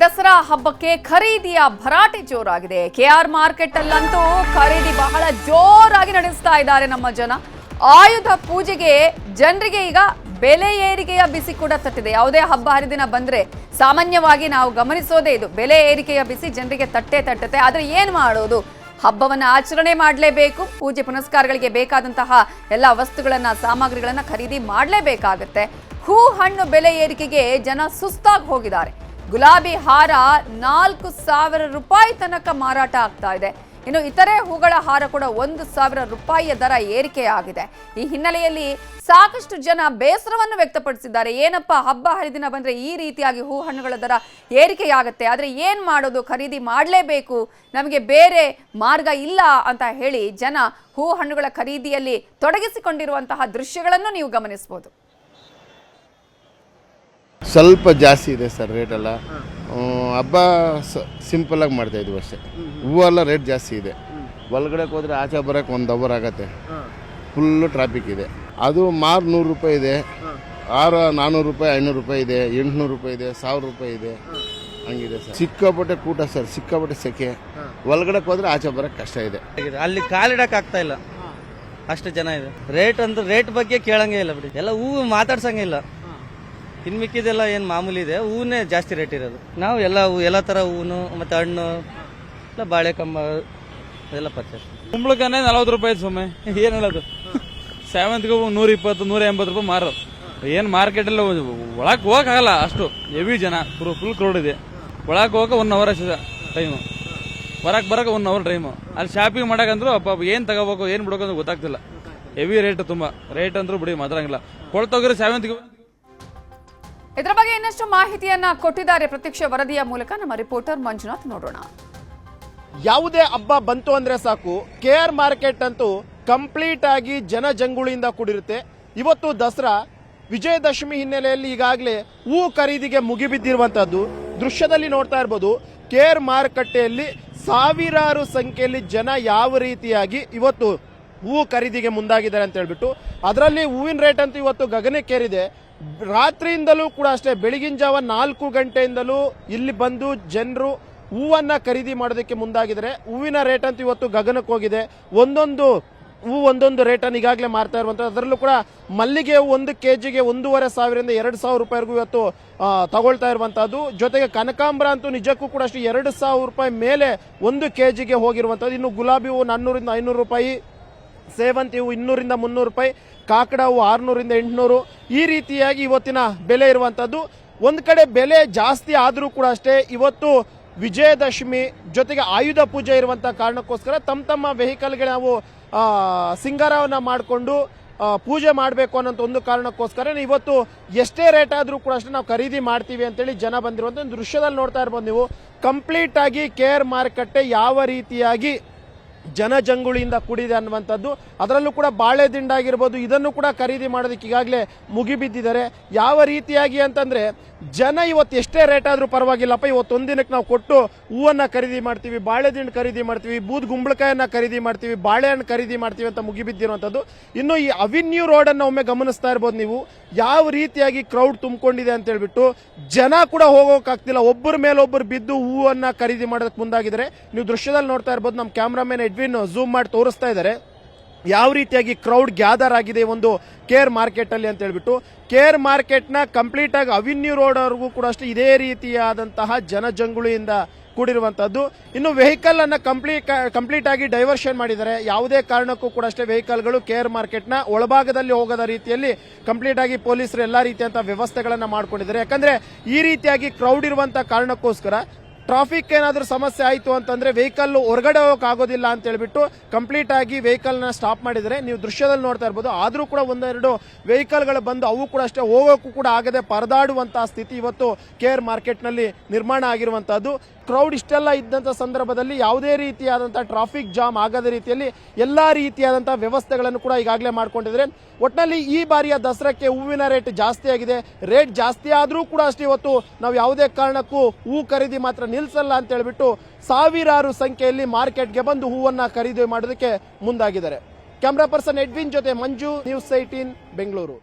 ದಸರಾ ಹಬ್ಬಕ್ಕೆ ಖರೀದಿಯ ಭರಾಟೆ ಜೋರಾಗಿದೆ. K R market ಅಲ್ಲಂತೂ ಖರೀದಿ ಬಹಳ ಜೋರಾಗಿ ನಡೆಸ್ತಾ ಇದ್ದಾರೆ ನಮ್ಮ ಜನ. ಆಯುಧ ಪೂಜೆಗೆ ಜನರಿಗೆ ಈಗ ಬೆಲೆ ಏರಿಕೆಯ ಬಿಸಿ ಕೂಡ ತಟ್ಟಿದೆ. ಯಾವುದೇ ಹಬ್ಬ ಹರಿದಿನ ಬಂದ್ರೆ ಸಾಮಾನ್ಯವಾಗಿ ನಾವು ಗಮನಿಸೋದೇ ಇದು. ಬೆಲೆ ಏರಿಕೆಯ ಬಿಸಿ ಜನರಿಗೆ ತಟ್ಟೆ ತಟ್ಟುತ್ತೆ. ಆದ್ರೆ ಏನ್ ಮಾಡೋದು? ಹಬ್ಬವನ್ನ ಆಚರಣೆ ಮಾಡಲೇಬೇಕು. ಪೂಜೆ ಪುನಸ್ಕಾರಗಳಿಗೆ ಬೇಕಾದಂತಹ ಎಲ್ಲ ವಸ್ತುಗಳನ್ನ, ಸಾಮಗ್ರಿಗಳನ್ನ ಖರೀದಿ ಮಾಡಲೇಬೇಕಾಗುತ್ತೆ. ಹೂ ಹಣ್ಣು ಬೆಲೆ ಏರಿಕೆಗೆ ಜನ ಸುಸ್ತಾಗಿ ಹೋಗಿದ್ದಾರೆ. ಗುಲಾಬಿ ಹಾರ ನಾಲ್ಕು ಸಾವಿರ ರೂಪಾಯಿ ತನಕ ಮಾರಾಟ ಆಗ್ತಾ ಇದೆ. ಇನ್ನು ಇತರೆ ಹೂಗಳ ಹಾರ ಕೂಡ ಒಂದು ಸಾವಿರ ರೂಪಾಯಿಯ ದರ ಏರಿಕೆಯಾಗಿದೆ ಈ ಹಿನ್ನೆಲೆಯಲ್ಲಿ ಸಾಕಷ್ಟು ಜನ ಬೇಸರವನ್ನು ವ್ಯಕ್ತಪಡಿಸಿದ್ದಾರೆ. ಏನಪ್ಪ, ಹಬ್ಬ ಹರಿದಿನ ಬಂದ್ರೆ ಈ ರೀತಿಯಾಗಿ ಹೂ ಹಣ್ಣುಗಳ ದರ ಏರಿಕೆಯಾಗುತ್ತೆ. ಆದರೆ ಏನು ಮಾಡೋದು? ಖರೀದಿ ಮಾಡಲೇಬೇಕು. ನಮಗೆ ಬೇರೆ ಮಾರ್ಗ ಇಲ್ಲ ಅಂತ ಹೇಳಿ ಜನ ಹೂ ಹಣ್ಣುಗಳ ಖರೀದಿಯಲ್ಲಿ ತೊಡಗಿಸಿಕೊಂಡಿರುವಂತಹ ದೃಶ್ಯಗಳನ್ನು ನೀವು ಗಮನಿಸಬಹುದು ಸ್ವಲ್ಪ ಜಾಸ್ತಿ ಇದೆ ಸರ್ ರೇಟ್ ಎಲ್ಲ. ಹಬ್ಬ ಸಿಂಪಲ್ ಆಗಿ ಮಾಡ್ತಾ ಇದ್ವಿ ಅಷ್ಟೇ. ಹೂವೆಲ್ಲ ರೇಟ್ ಜಾಸ್ತಿ ಇದೆ. ಒಳಗಡೆ ಹೋದ್ರೆ ಆಚೆ ಬರೋಕೆ ಒಂದು ಅವರ್ ಆಗತ್ತೆ. ಫುಲ್ಲು ಟ್ರಾಫಿಕ್ ಇದೆ. ಅದು ಮಾರು ನೂರು ರೂಪಾಯಿ ಇದೆ. ಆರು ನಾನ್ನೂರು ರೂಪಾಯಿ ಐನೂರು ರೂಪಾಯಿ ಇದೆ. ಎಂಟುನೂರು ರೂಪಾಯಿ ಇದೆ. ಸಾವಿರ ರೂಪಾಯಿ ಇದೆ. ಹಂಗಿದೆ ಸರ್. ಸಿಕ್ಕಾಪಟ್ಟೆ ಕೂಟ ಸರ್. ಸಿಕ್ಕಾಪಟ್ಟೆ ಸೆಕೆ. ಒಳಗಡೆ ಹೋದ್ರೆ ಆಚೆ ಬರೋಕ್ಕೆ ಕಷ್ಟ ಇದೆ. ಅಲ್ಲಿ ಕಾಲಿಡಕ್ಕೆ ಆಗ್ತಾ ಇಲ್ಲ. ಅಷ್ಟು ಜನ ಇದೆ. ರೇಟ್ ಅಂದ್ರೆ ರೇಟ್ ಬಗ್ಗೆ ಕೇಳಂಗೆ ಇಲ್ಲ ಬಿಡಿ. ಎಲ್ಲ ಹೂವು ಮಾತಾಡ್ಸಂಗೆ ಇಲ್ಲ ಏನು ಮಾಮೂಲಿ ಇದೆ ಹೂವನ್ನೇ ಜಾಸ್ತಿ ರೇಟ್ ಇರೋದು. ನಾವು ಎಲ್ಲ ಹೂ, ಎಲ್ಲ ತರ ಹೂವು ಮತ್ತೆ ಹಣ್ಣು ಎಲ್ಲ ಬಾಳೆ ಕಂಬ, ಅದೆಲ್ಲ ಪರ್ಚೇಸ್ ಕುಂಬಳಕಾನೆ ನಲವತ್ತು ರೂಪಾಯಿ ಸುಮ್ಮನೆ ಏನು ಹೇಳೋದು? ಸೇವಂತಿಗೆ ಹೂವು ನೂರ ಇಪ್ಪತ್ತು ನೂರ ಎಂಬತ್ತು ರೂಪಾಯಿ ಮಾರೋದು. ಏನು ಮಾರ್ಕೆಟಲ್ಲಿ ಒಳಗೆ ಹೋಗಕ್ಕಾಗಲ್ಲ ಅಷ್ಟು. ಹೆವಿ ಜನ ಫುಲ್ ಕ್ರೌಡ್ ಇದೆ. ಒಳಗೆ ಹೋಗಕ್ಕೆ ಒನ್ ಅವರ್ ಅಷ್ಟೇ ಟೈಮು ಹೊರಗೆ ಬರೋಕೆ ಒನ್ ಅವರ್ ಟೈಮು ಅಲ್ಲಿ ಶಾಪಿಂಗ್ ಮಾಡೋಕ್ಕಂದ್ರು ಅಪ್ಪ ಏನು ತಗೋಬೇಕು, ಏನು ಅಂತ ಗೊತ್ತಾಗ್ತಿಲ್ಲ. ಹೆವಿ ರೇಟ್ ತುಂಬ. ರೇಟ್ ಅಂದ್ರೂ ಬಿಡಿ ಮಾತಾಡಂಗಿಲ್ಲ ಕೊಳ್ತೋಗಿರೋ ಸೇವಂತಿಗೆ ಇದರ ಬಗ್ಗೆ ಇನ್ನಷ್ಟು ಮಾಹಿತಿಯನ್ನ ಕೊಟ್ಟಿದ್ದಾರೆ ಪ್ರತ್ಯಕ್ಷ ವರದಿಯ ಮೂಲಕ ನಮ್ಮ ರಿಪೋರ್ಟರ್ ಮಂಜುನಾಥ್ ನೋಡೋಣ. ಯಾವುದೇ ಹಬ್ಬ ಬಂತು ಅಂದ್ರೆ ಸಾಕು ಕೆ ಆರ್ ಮಾರ್ಕೆಟ್ ಅಂತೂ ಕಂಪ್ಲೀಟ್ ಆಗಿ ಜನಜಂಗುಳಿಯಿಂದ ಕೂಡಿರುತ್ತೆ. ಇವತ್ತು ದಸರಾ, ವಿಜಯದಶಮಿ ಹಿನ್ನೆಲೆಯಲ್ಲಿ ಈಗಾಗಲೇ ಹೂ ಖರೀದಿಗೆ ಮುಗಿಬಿದ್ದಿರುವಂತಹದ್ದು. ದೃಶ್ಯದಲ್ಲಿ ನೋಡ್ತಾ ಇರ್ಬೋದು ಕೆ ಆರ್ ಮಾರುಕಟ್ಟೆಯಲ್ಲಿ ಸಾವಿರಾರು ಸಂಖ್ಯೆಯಲ್ಲಿ ಜನ ಯಾವ ರೀತಿಯಾಗಿ ಇವತ್ತು ಹೂ ಖರೀದಿಗೆ ಮುಂದಾಗಿದ್ದಾರೆ ಅಂತ ಹೇಳ್ಬಿಟ್ಟು, ಅದರಲ್ಲಿ ಹೂವಿನ ರೇಟ್ ಅಂತೂ ಇವತ್ತು ಗಗನಕ್ಕೇರಿದೆ. ರಾತ್ರಿಯಿಂದಲೂ ಕೂಡ ಅಷ್ಟೇ, ಬೆಳಗಿನ ಜಾವ ನಾಲ್ಕು ಗಂಟೆಯಿಂದಲೂ ಇಲ್ಲಿ ಬಂದು ಜನರು ಹೂವನ್ನು ಖರೀದಿ ಮಾಡೋದಕ್ಕೆ ಮುಂದಾಗಿದ್ದಾರೆ. ಹೂವಿನ ರೇಟ್ ಅಂತೂ ಇವತ್ತು ಗಗನಕ್ಕೆ ಹೋಗಿದೆ. ಒಂದೊಂದು ಹೂ ಒಂದೊಂದು ರೇಟನ್ನು ಈಗಾಗಲೇ ಮಾರ್ತಾ ಇರುವಂಥದ್ದು. ಅದರಲ್ಲೂ ಕೂಡ ಮಲ್ಲಿಗೆ ಒಂದು ಕೆ ಜಿಗೆ ಒಂದೂವರೆ ಸಾವಿರದಿಂದ ಎರಡು ಸಾವಿರ ರೂಪಾಯಿವರೆಗೂ ಇವತ್ತು ತಗೊಳ್ತಾ ಇರುವಂಥದ್ದು. ಜೊತೆಗೆ ಕನಕಾಂಬರ ಅಂತೂ ನಿಜಕ್ಕೂ ಕೂಡ ಅಷ್ಟು ಎರಡು ಸಾವಿರ ರೂಪಾಯಿ ಮೇಲೆ ಒಂದು ಕೆ ಜಿಗೆ ಹೋಗಿರುವಂಥದ್ದು. ಇನ್ನು ಗುಲಾಬಿ ಹೂವು ನಾನ್ನೂರಿಂದ ಐನೂರು ರೂಪಾಯಿ ಸೇವಂತಿ ಹೂವು ಇನ್ನೂರಿಂದ ಮುನ್ನೂರು ರೂಪಾಯಿ ಕಾಕಡ ಹೂವು ಆರುನೂರಿಂದ ಎಂಟುನೂರು. ಈ ರೀತಿಯಾಗಿ ಇವತ್ತಿನ ಬೆಲೆ ಇರುವಂಥದ್ದು ಒಂದು ಕಡೆ ಬೆಲೆ ಜಾಸ್ತಿ ಆದರೂ ಕೂಡ ಅಷ್ಟೇ, ಇವತ್ತು ವಿಜಯದಶಮಿ ಜೊತೆಗೆ ಆಯುಧ ಪೂಜೆ ಇರುವಂಥ ಕಾರಣಕ್ಕೋಸ್ಕರ ತಮ್ಮ ತಮ್ಮ ವೆಹಿಕಲ್ಗೆ ನಾವು ಸಿಂಗಾರವನ್ನು ಮಾಡಿಕೊಂಡು ಪೂಜೆ ಮಾಡಬೇಕು ಅನ್ನೋಂಥ ಒಂದು ಕಾರಣಕ್ಕೋಸ್ಕರ ಇವತ್ತು ಎಷ್ಟೇ ರೇಟ್ ಆದರೂ ಕೂಡ ಅಷ್ಟೇ ನಾವು ಖರೀದಿ ಮಾಡ್ತೀವಿ ಅಂತೇಳಿ ಜನ ಬಂದಿರುವಂಥ ಒಂದು ದೃಶ್ಯದಲ್ಲಿ ನೋಡ್ತಾ ಇರ್ಬೋದು ನೀವು. ಕಂಪ್ಲೀಟ್ ಆಗಿ ಕೇರ್ ಮಾರುಕಟ್ಟೆ ಯಾವ ರೀತಿಯಾಗಿ ಜನಜಂಗುಳಿಯಿಂದ ಕೂಡಿದೆ ಅನ್ನುವಂಥದ್ದು. ಅದರಲ್ಲೂ ಕೂಡ ಬಾಳೆ ದಿಂಡಾಗಿರ್ಬೋದು ಇದನ್ನು ಕೂಡ ಖರೀದಿ ಮಾಡೋದಕ್ಕೆ ಈಗಾಗಲೇ ಮುಗಿಬಿದ್ದಿದ್ದಾರೆ. ಯಾವ ರೀತಿಯಾಗಿ ಅಂತಂದರೆ, ಜನ ಇವತ್ತು ಎಷ್ಟೇ ರೇಟ್ ಆದರೂ ಪರವಾಗಿಲ್ಲಪ್ಪ, ಇವತ್ತು ಒಂದಿನಕ್ಕೆ ನಾವು ಕೊಟ್ಟು ಹೂವನ್ನು ಖರೀದಿ ಮಾಡ್ತೀವಿ, ಬಾಳೆ ದಿಂಡು ಖರೀದಿ ಮಾಡ್ತೀವಿ, ಬೂದ್ ಗುಂಬಳಕಾಯನ್ನು ಖರೀದಿ ಮಾಡ್ತೀವಿ, ಬಾಳೆಹಣ್ಣು ಖರೀದಿ ಮಾಡ್ತೀವಿ ಅಂತ ಮುಗಿಬಿದ್ದಿರುವಂಥದ್ದು. ಇನ್ನು ಈ ಅವಿನ್ಯೂ ರೋಡನ್ನು ಒಮ್ಮೆ ಗಮನಿಸ್ತಾ ಇರ್ಬೋದು ನೀವು. ಯಾವ ರೀತಿಯಾಗಿ ಕ್ರೌಡ್ ತುಂಬಿಕೊಂಡಿದೆ ಅಂತ ಹೇಳ್ಬಿಟ್ಟು, ಜನ ಕೂಡ ಹೋಗೋಕ್ಕಾಗ್ತಿಲ್ಲ. ಒಬ್ಬರ ಮೇಲೆ ಒಬ್ಬರು ಬಿದ್ದು ಹೂವನ್ನು ಖರೀದಿ ಮಾಡೋದಕ್ಕೆ ಮುಂದಾಗಿದ್ದಾರೆ. ನೀವು ದೃಶ್ಯದಲ್ಲಿ ನೋಡ್ತಾ ಇರ್ಬೋದು, ನಮ್ಮ ಕ್ಯಾಮ್ರಾಮನ್ ಎಡ್ವಿನ್ ಝೂಮ್ ಮಾಡಿ ತೋರಿಸ್ತಾ ಇದ್ದಾರೆ. ಯಾವ ರೀತಿಯಾಗಿ ಕ್ರೌಡ್ ಗ್ಯಾದರ್ ಆಗಿದೆ ಒಂದು ಕೇರ್ ಮಾರ್ಕೆಟ್ ಅಲ್ಲಿ ಅಂತ ಹೇಳ್ಬಿಟ್ಟು ಕೇರ್ ಮಾರ್ಕೆಟ್ನ ಕಂಪ್ಲೀಟ್ ಆಗಿ ಅವಿನ್ಯೂ ರೋಡ್ ಅವ್ರಿಗೂ ಕೂಡ ಅಷ್ಟೇ ಇದೇ ರೀತಿಯಾದಂತಹ ಜನಜಂಗುಳಿಯಿಂದ ಕೂಡಿರುವಂತದ್ದು ಇನ್ನು ವೆಹಿಕಲ್ ಅನ್ನ ಕಂಪ್ಲೀಟ್ ಕಂಪ್ಲೀಟ್ ಆಗಿ ಡೈವರ್ಷನ್ ಮಾಡಿದ್ದಾರೆ. ಯಾವುದೇ ಕಾರಣಕ್ಕೂ ಕೂಡ ಅಷ್ಟೇ ವೆಹಿಕಲ್ಗಳು ಕೇರ್ ಮಾರ್ಕೆಟ್ನ ಒಳಭಾಗದಲ್ಲಿ ಹೋಗದ ರೀತಿಯಲ್ಲಿ ಕಂಪ್ಲೀಟ್ ಆಗಿ ಪೊಲೀಸರು ಎಲ್ಲಾ ರೀತಿಯಂತ ವ್ಯವಸ್ಥೆಗಳನ್ನ ಮಾಡ್ಕೊಂಡಿದ್ದಾರೆ. ಯಾಕಂದ್ರೆ ಈ ರೀತಿಯಾಗಿ ಕ್ರೌಡ್ ಇರುವಂತ ಕಾರಣಕ್ಕೋಸ್ಕರ ಟ್ರಾಫಿಕ್ ಏನಾದರೂ ಸಮಸ್ಯೆ ಆಯಿತು ಅಂತಂದರೆ ವೆಹಿಕಲ್ ಹೊರಗಡೆ ಆಗೋದಿಲ್ಲ ಅಂತ ಹೇಳ್ಬಿಟ್ಟು ಕಂಪ್ಲೀಟ್ ಆಗಿ ವೆಹಿಕಲ್ನ ಸ್ಟಾಪ್ ಮಾಡಿದರೆ, ನೀವು ದೃಶ್ಯದಲ್ಲಿ ನೋಡ್ತಾ ಇರ್ಬೋದು. ಆದರೂ ಕೂಡ ಒಂದೆರಡು ವೆಹಿಕಲ್ಗಳು ಬಂದು ಅವು ಕೂಡ ಅಷ್ಟೇ ಹೋಗೋಕ್ಕೂ ಕೂಡ ಆಗದೆ ಪರದಾಡುವಂತಹ ಸ್ಥಿತಿ ಇವತ್ತು ಕೆ ಮಾರ್ಕೆಟ್ನಲ್ಲಿ ನಿರ್ಮಾಣ ಆಗಿರುವಂತಹದ್ದು. ಕ್ರೌಡ್ ಇಷ್ಟೆಲ್ಲ ಇದ್ದಂಥ ಸಂದರ್ಭದಲ್ಲಿ ಯಾವುದೇ ರೀತಿಯಾದಂಥ ಟ್ರಾಫಿಕ್ ಜಾಮ್ ಆಗದ ರೀತಿಯಲ್ಲಿ ಎಲ್ಲ ರೀತಿಯಾದಂಥ ವ್ಯವಸ್ಥೆಗಳನ್ನು ಕೂಡ ಈಗಾಗಲೇ ಮಾಡ್ಕೊಂಡಿದ್ದಾರೆ. ಒಟ್ಟಿನಲ್ಲಿ ಈ ಬಾರಿಯ ದಸರಾಕ್ಕೆ ಹೂವಿನ ರೇಟ್ ಜಾಸ್ತಿ ಆಗಿದೆ. ರೇಟ್ ಜಾಸ್ತಿ ಆದರೂ ಕೂಡ ಅಷ್ಟೇ ಇವತ್ತು ನಾವು ಯಾವುದೇ ಕಾರಣಕ್ಕೂ ಹೂ ಖರೀದಿ ಮಾತ್ರ ನಿಲ್ಲಿಸಲ್ಲ ಅಂತ ಹೇಳಿಬಿಟ್ಟು ಸಾವಿರಾರು ಸಂಖ್ಯೆಯಲ್ಲಿ ಮಾರ್ಕೆಟ್ಗೆ ಬಂದು ಹೂವನ್ನು ಖರೀದಿ ಮಾಡೋದಕ್ಕೆ ಮುಂದಾಗಿದ್ದಾರೆ. ಕ್ಯಾಮ್ರಾ ಪರ್ಸನ್ ಎಡ್ವಿನ್ ಜೊತೆ ಮಂಜು, ನ್ಯೂಸ್ ಏಟೀನ್ ಬೆಂಗಳೂರು.